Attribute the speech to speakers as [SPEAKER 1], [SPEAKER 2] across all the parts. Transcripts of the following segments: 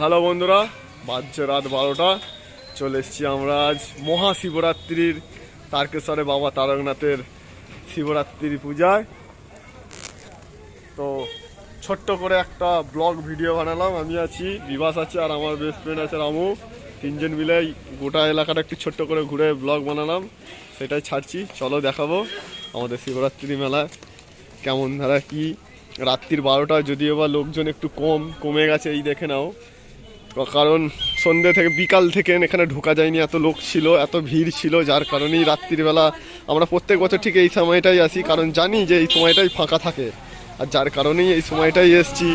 [SPEAKER 1] Hello বন্ধুরা, বাজছে রাত বারোটা। চলে এসেছি আমরা আজ মহাশিবরাত্রির তারকেশ্বরে বাবা তারকনাথের শিবরাত্রির পূজায়। তো ছোট্ট করে একটা ব্লগ ভিডিও বানালাম, আমি আছি বিবাস আছে, আর আমার বেস্ট ফ্রেন্ড আছে রামু। তিনজন মিলে গোটা এলাকাটা একটু ছোট্ট করে ঘুরে ব্লগ বানালাম, সেটাই ছাড়ছি। চলো দেখাবো আমাদের শিবরাত্রি মেলা কেমন ধারা কি? রাত্রির বারোটা, যদিও বা লোকজন একটু কম, কমে গেছে, এই দেখে নাও। কারণ সন্ধ্যে থেকে বিকাল থেকে এখানে ঢোকা যায়নি, এত লোক ছিল, এত ভিড় ছিল, যার কারণেই রাত্রিবেলা আমরা প্রত্যেক বছর ঠিক এই সময়টাই আসি, কারণ জানি যে এই সময়টাই ফাঁকা থাকে। আর যার কারণেই এই সময়টাই এসছি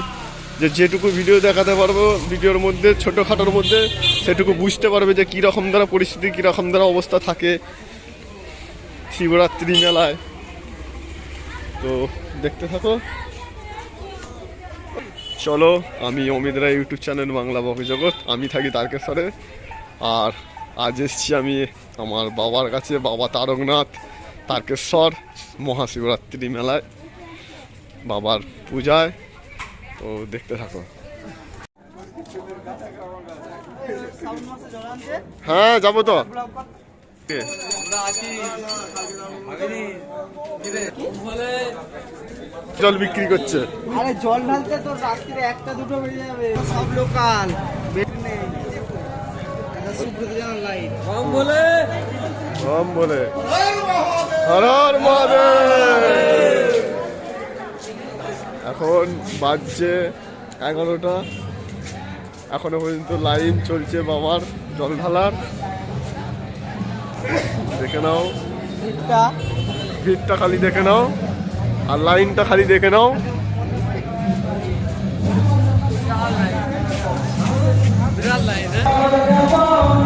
[SPEAKER 1] যে যেটুকু ভিডিও দেখাতে পারব, ভিডিওর মধ্যে, ছোটোখাটোর মধ্যে, সেটুকু বুঝতে পারবে যে কীরকম দ্বারা পরিস্থিতি, কীরকম দ্বারা অবস্থা থাকে শিবরাত্রি মেলায়। তো দেখতে থাকো। চলো আমি অমিত রায় ইউটিউব চ্যানেল বাংলা বকজগৎ আমি থাকি তারকেশ্বরে। আর আজ এসছি আমি আমার বাবার কাছে বাবা তারকনাথ তারকেশ্বর মহাশিবরাত্রি মেলায় বাবার পূজায়। তো দেখতে থাকো। হ্যাঁ যাব তো। কে? জল বিক্রি করছে।
[SPEAKER 2] আরে জল ঢালতে তো রাত্রিরে একটা দুটো বেজে যাবে। সব লোকাল।
[SPEAKER 1] বলে। হর হর মহাদেব। এখন বাজছে এগারোটা। এখনও পর্যন্ত লাইন চলছে বাবার জল ঢালার। দেখে নাও।
[SPEAKER 2] ভিড়টা।
[SPEAKER 1] ভিড়টা খালি দেখে নাও। আর লাইনটা খালি দেখে নাও। ওই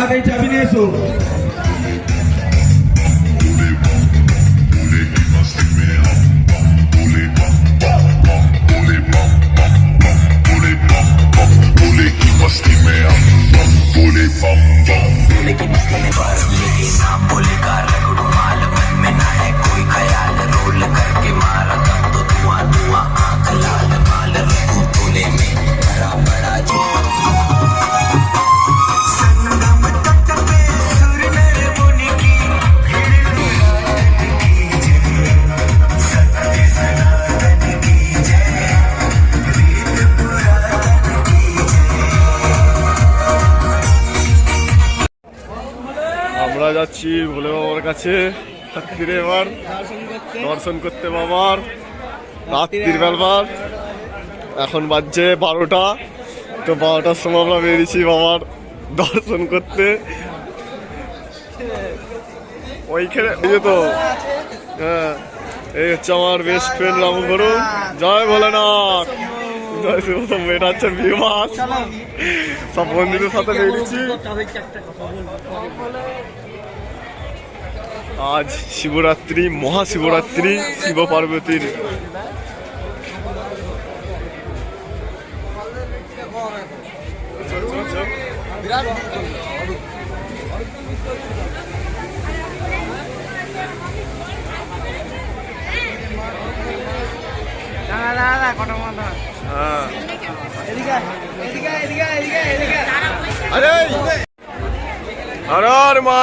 [SPEAKER 3] Sebagai
[SPEAKER 1] আমরা যাচ্ছি ভোলে বাবার কাছে। এবার দর্শন করতে বাবার। রাত্রির বেলবার। এখন বাজছে বারোটা। তো বারোটার সময় আমরা বেরিয়েছি বাবার দর্শন করতে। ওইখানে এই তো। হ্যাঁ এই হচ্ছে আমার বেস্ট ফ্রেন্ড রামু গরু জয় ভোলেনাথ। জয় সব বন্ধুদের সাথে বেরিয়েছি। আজ শিবরাত্রি মহাশিবরাত্রি শিব পার্বতীর
[SPEAKER 3] দাঁড়া দাঁড়া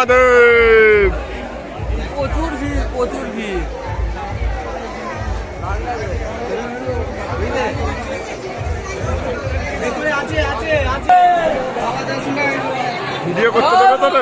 [SPEAKER 3] দাঁড়া
[SPEAKER 1] ভিডিও করতে দেবে তাহলে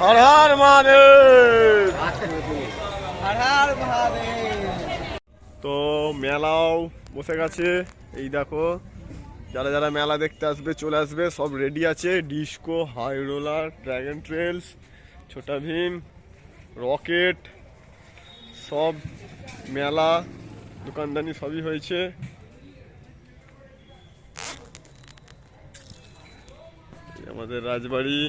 [SPEAKER 1] হর হর মহাদেব। তো মেলাও বসে গেছে। এই দেখো যারা যারা মেলা দেখতে আসবে, চলে আসবে, সব রেডি আছে। Disco high roller dragon trails Chhota Bheem rocket সব মেলা, দোকানদানি সবই হয়েছে। আমাদের রাজবাড়ি।